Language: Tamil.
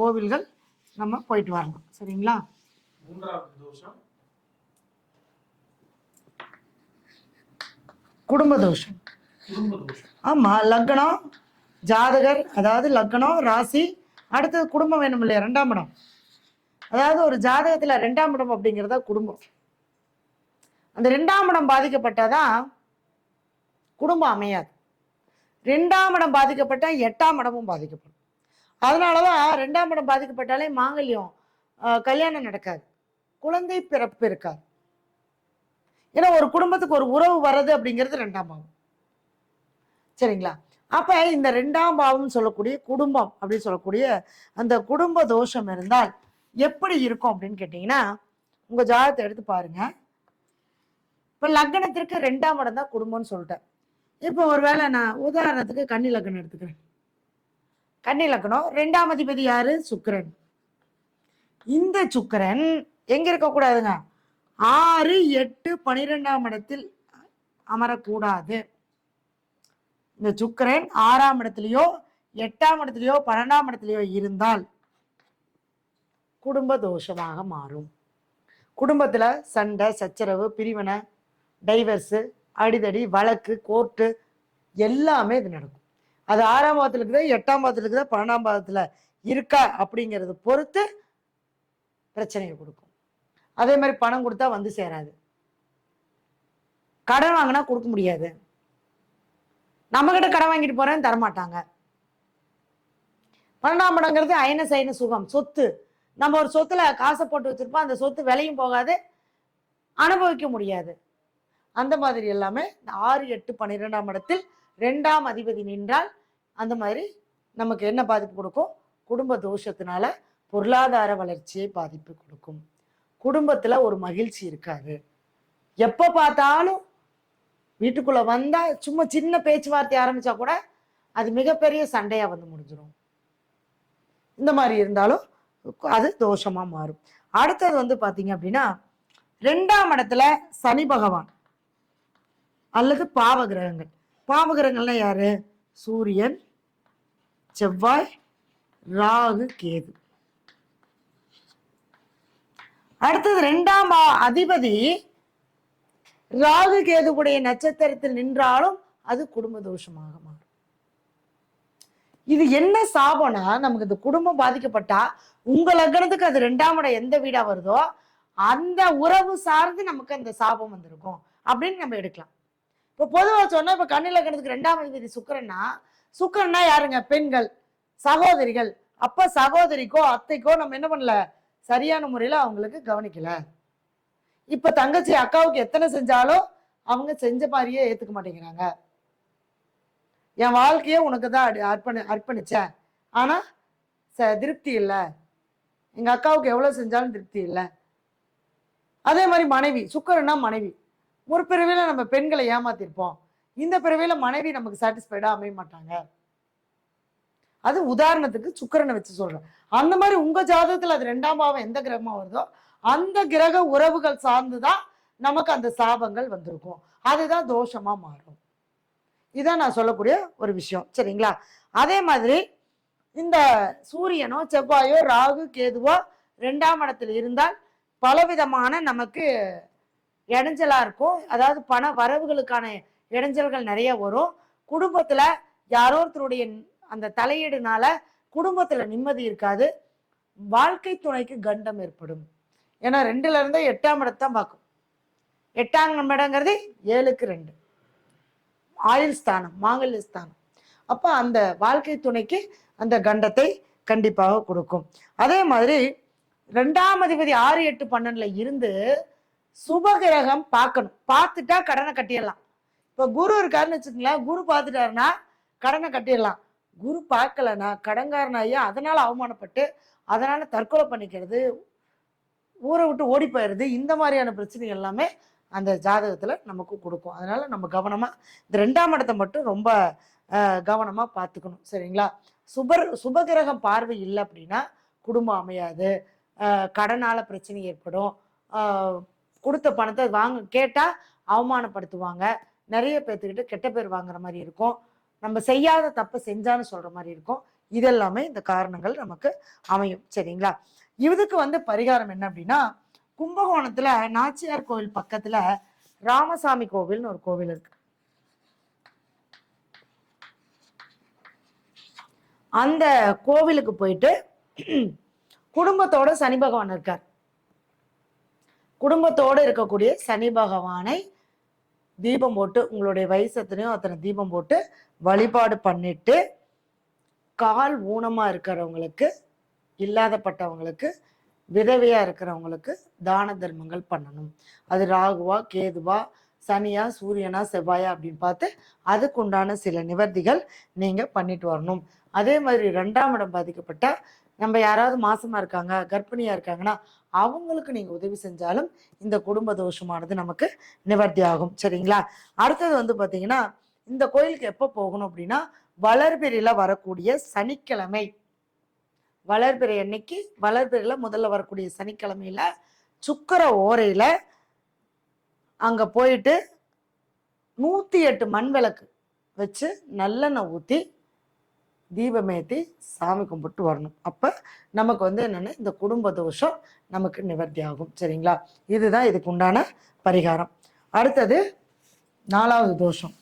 கோவில்கள் நம்ம போயிட்டு வரலாம் சரிங்களா? குடும்ப தோஷம். குடும்ப தோஷம். ஆமா லக்னம் ஜாதகர் அதாவது லக்னம் ராசி அடுத்தது குடும்பம் வேணும் இல்லையா? ரெண்டாம் இடம். அதாவது ஒரு ஜாதகத்துல ரெண்டாம் இடம் அப்படிங்கிறதா குடும்பம். அந்த ரெண்டாம் இடம் பாதிக்கப்பட்டாதான் குடும்பம் அமையாது. ரெண்டாம் இடம் பாதிக்கப்பட்டா எட்டாம் இடமும் பாதிக்கப்படும். அதனால தான் ரெண்டாம் இடம் பாதிக்கப்பட்டாலே மாங்கல்யம் கல்யாணம் நடக்காது. குழந்தை பிறப்பு இருக்காது. ஏன்னா ஒரு குடும்பத்துக்கு ஒரு உறவு வர்றது அப்படிங்கிறது ரெண்டாம் பாவம். சரிங்களா? அப்போ இந்த ரெண்டாம் பாவம் சொல்லக்கூடிய குடும்பம் அப்படின்னு சொல்லக்கூடிய அந்த குடும்ப தோஷம் இருந்தால் எப்படி இருக்கும் அப்படின்னு கேட்டிங்கன்னா உங்கள் ஜாதகத்தை எடுத்து பாருங்க. இப்போ லக்னத்திற்கு ரெண்டாம் இடம் தான் குடும்பம்னு சொல்லிட்டேன். இப்போ ஒரு வேளை நான் உதாரணத்துக்கு கன்னி லக்னம் எடுத்துக்கிறேன். கன்னி லக்னம் ரெண்டாம் அதிபதி யாரு? சுக்கிரன். இந்த சுக்கிரன் எங்க இருக்கக்கூடாதுங்க? ஆறு எட்டு பனிரெண்டாம் இடத்தில் அமரக்கூடாது. இந்த சுக்கிரன் ஆறாம் இடத்துலயோ எட்டாம் இடத்துலயோ பன்னெண்டாம் இடத்துலயோ இருந்தால் குடும்ப தோஷமாக மாறும். குடும்பத்துல சண்டை சச்சரவு பிரிவினை டைவர்ஸு அடிதடி வழக்கு கோர்ட்டு எல்லாமே இது நடக்கும். அது ஆறாம் பாதத்தில் இருக்குதா எட்டாம் பாதத்தில் இருக்குதா பன்னெண்டாம் பாதத்தில் இருக்கா அப்படிங்கிறத பொறுத்து பிரச்சனையை கொடுக்கும். அதே மாதிரி பணம் கொடுத்தா வந்து சேராது. கடன் வாங்கினா கொடுக்க முடியாது. நம்ம கிட்ட கடன் வாங்கிட்டு போறேன்னு தரமாட்டாங்க. பன்னெண்டாம் படங்கிறது அயன சைன சுகம் சொத்து. நம்ம ஒரு சொத்துல காசை போட்டு வச்சிருப்போம் அந்த சொத்து விலையும் போகாது அனுபவிக்க முடியாது. அந்த மாதிரி எல்லாமே இந்த ஆறு எட்டு பன்னிரெண்டாம் இடத்தில் ரெண்டாம் அதிபதி நின்றால் அந்த மாதிரி நமக்கு என்ன பாதிப்பு கொடுக்கும்? குடும்ப தோஷத்தினால பொருளாதார வளர்ச்சியை பாதிப்பு கொடுக்கும். குடும்பத்தில் ஒரு மகிழ்ச்சி இருக்காது. எப்போ பார்த்தாலும் வீட்டுக்குள்ளே வந்தால் சும்மா சின்ன பேச்சுவார்த்தை ஆரம்பித்தா கூட அது மிகப்பெரிய சண்டையாக வந்து முடிஞ்சிடும் இந்த மாதிரி இருந்தாலும் அது தோஷமாக மாறும். அடுத்தது வந்து பார்த்தீங்க அப்படின்னா ரெண்டாம் இடத்துல சனி பகவான் அல்லது பாவ கிரகங்கள். பாவ யார்? யாரு சூரியன் செவ்வாய் ராகு கேது. அடுத்தது ரெண்டாம் அதிபதி ராகு கேதுக்குடைய நட்சத்திரத்தில் நின்றாலும் அது குடும்ப தோஷமாக மாறும். இது என்ன சாபம்னா நமக்கு இந்த குடும்பம் பாதிக்கப்பட்டா உங்க லக்னத்துக்கு அது ரெண்டாம் இடம் எந்த வீடா வருதோ அந்த உறவு சார்ந்து நமக்கு அந்த சாபம் வந்திருக்கும். அப்படின்னு நம்ம எடுக்கலாம். இப்போ பொதுவாக சொன்னால் இப்போ கண்ணில் கணத்துக்கு ரெண்டாம் அதிபதி சுக்கரன்னா சுக்கரன்னா யாருங்க? பெண்கள் சகோதரிகள். அப்போ சகோதரிக்கோ அத்தைக்கோ நம்ம என்ன பண்ணல? சரியான முறையில் அவங்களுக்கு கவனிக்கல. இப்போ தங்கச்சி அக்காவுக்கு எத்தனை செஞ்சாலும் அவங்க செஞ்ச மாதிரியே ஏற்றுக்க மாட்டேங்கிறாங்க. என் வாழ்க்கையே உனக்கு தான் அடி- அர்ப்பணி அர்ப்பணிச்சேன் ஆனால் ச- திருப்தி இல்லை. எங்கள் அக்காவுக்கு எவ்வளோ செஞ்சாலும் திருப்தி இல்லை. அதே மாதிரி மனைவி சுக்கரன்னா மனைவி. ஒரு பிறவியில் நம்ம பெண்களை ஏமாத்திருப்போம். இந்த பிறவியில் மனைவி நமக்கு சாட்டிஸ்ஃபைடாக அமைய மாட்டாங்க. அது உதாரணத்துக்கு சுக்கரனை வச்சு சொல்கிறேன் அந்த மாதிரி உங்கள் ஜாதகத்தில் அது ரெண்டாம் பாவம் எந்த கிரகமாக வருதோ அந்த கிரக உறவுகள் சார்ந்து தான் நமக்கு அந்த சாபங்கள் வந்திருக்கும். அதுதான் தோஷமாக மாறும். இதான் நான் சொல்லக்கூடிய ஒரு விஷயம். சரிங்களா? அதே மாதிரி இந்த சூரியனோ செவ்வாயோ ராகு கேதுவோ ரெண்டாம் இடத்துல இருந்தால் பலவிதமான நமக்கு இடைஞ்சலா இருக்கும். அதாவது பண வரவுகளுக்கான இடைஞ்சல்கள் நிறைய வரும். குடும்பத்துல யாரோ ஒருத்தருடைய அந்த தலையீடுனால குடும்பத்துல நிம்மதி இருக்காது. வாழ்க்கை துணைக்கு கண்டம் ஏற்படும். ஏன்னா ரெண்டுல இருந்தே எட்டாம் இடத்தான் பார்க்கும். எட்டாம் இடங்கிறது ஏழுக்கு ரெண்டு. ஆயுள் ஸ்தானம் மாங்கல்ய ஸ்தானம். அப்போ அந்த வாழ்க்கை துணைக்கு அந்த கண்டத்தை கண்டிப்பாக கொடுக்கும். அதே மாதிரி ரெண்டாம் அதிபதி ஆறு எட்டு பன்னெண்டுல இருந்து சுபகிரகம் பார்க்கணும். பார்த்துட்டா கடனை கட்டிடலாம். இப்போ குரு இருக்காருன்னு வச்சுக்கோங்களேன் குரு பார்த்துட்டாருன்னா கடனை கட்டிடலாம். குரு பார்க்கலனா கடன்காரனாகி அதனால் அவமானப்பட்டு அதனால் தற்கொலை பண்ணிக்கிறது ஊரை விட்டு ஓடி போயிடுறது இந்த மாதிரியான பிரச்சனை எல்லாமே அந்த ஜாதகத்தில் நமக்கு கொடுக்கும். அதனால் நம்ம கவனமாக இந்த ரெண்டாம் இடத்தை மட்டும் ரொம்ப கவனமாக பார்த்துக்கணும். சரிங்களா? சுபர் சுபகிரகம் பார்வை இல்லை அப்படின்னா குடும்பம் அமையாது. கடனால் கடனால பிரச்சனை ஏற்படும். கொடுத்த பணத்தை வாங்க கேட்டால் அவமானப்படுத்துவாங்க. நிறைய பேர்த்துக்கிட்ட கெட்ட பேர் வாங்குற மாதிரி இருக்கும். நம்ம செய்யாத தப்பை செஞ்சான்னு சொல்ற மாதிரி இருக்கும். இதெல்லாமே இந்த காரணங்கள் நமக்கு அமையும். சரிங்களா? இதுக்கு வந்து பரிகாரம் என்ன அப்படின்னா கும்பகோணத்துல நாச்சியார் கோவில் பக்கத்துல ராமசாமி கோவில்னு ஒரு கோவில் இருக்கு. அந்த கோவிலுக்கு போயிட்டு குடும்பத்தோட சனி பகவான் இருக்கார். குடும்பத்தோட இருக்கக்கூடிய சனி பகவானை தீபம் போட்டு உங்களுடைய வயசத்துலையும் அத்தனை தீபம் போட்டு வழிபாடு பண்ணிட்டு கால் ஊனமாக இருக்கிறவங்களுக்கு இல்லாதப்பட்டவங்களுக்கு விதவையா இருக்கிறவங்களுக்கு தான தர்மங்கள் பண்ணணும். அது ராகுவா கேதுவா சனியா சூரியனா செவ்வாயா அப்படின்னு பார்த்து அதுக்குண்டான சில நிவர்த்திகள் நீங்க பண்ணிட்டு வரணும். அதே மாதிரி ரெண்டாம் இடம் பாதிக்கப்பட்ட நம்ம யாராவது மாசமா இருக்காங்க கர்ப்பிணியா இருக்காங்கன்னா அவங்களுக்கு நீங்க உதவி செஞ்சாலும் இந்த குடும்ப தோஷமானது நமக்கு நிவர்த்தி ஆகும் சரிங்களா? அடுத்தது வந்து பாத்தீங்கன்னா இந்த கோயிலுக்கு எப்போ போகணும் அப்படின்னா வளர்பிறையில வரக்கூடிய சனிக்கிழமை. வளர்பிறை அன்னைக்கு வளர்பிறையில முதல்ல வரக்கூடிய சனிக்கிழமையில சுக்கர ஓரையில அங்க போயிட்டு நூத்தி எட்டு மண் விளக்கு வச்சு நல்லெண்ணெய் ஊத்தி தீபமேத்தி சாமி கும்பிட்டு வரணும். அப்போ நமக்கு வந்து என்னென்னா இந்த குடும்ப தோஷம் நமக்கு நிவர்த்தி ஆகும். சரிங்களா? இதுதான் இதுக்கு உண்டான பரிகாரம். அடுத்தது நாலாவது தோஷம்.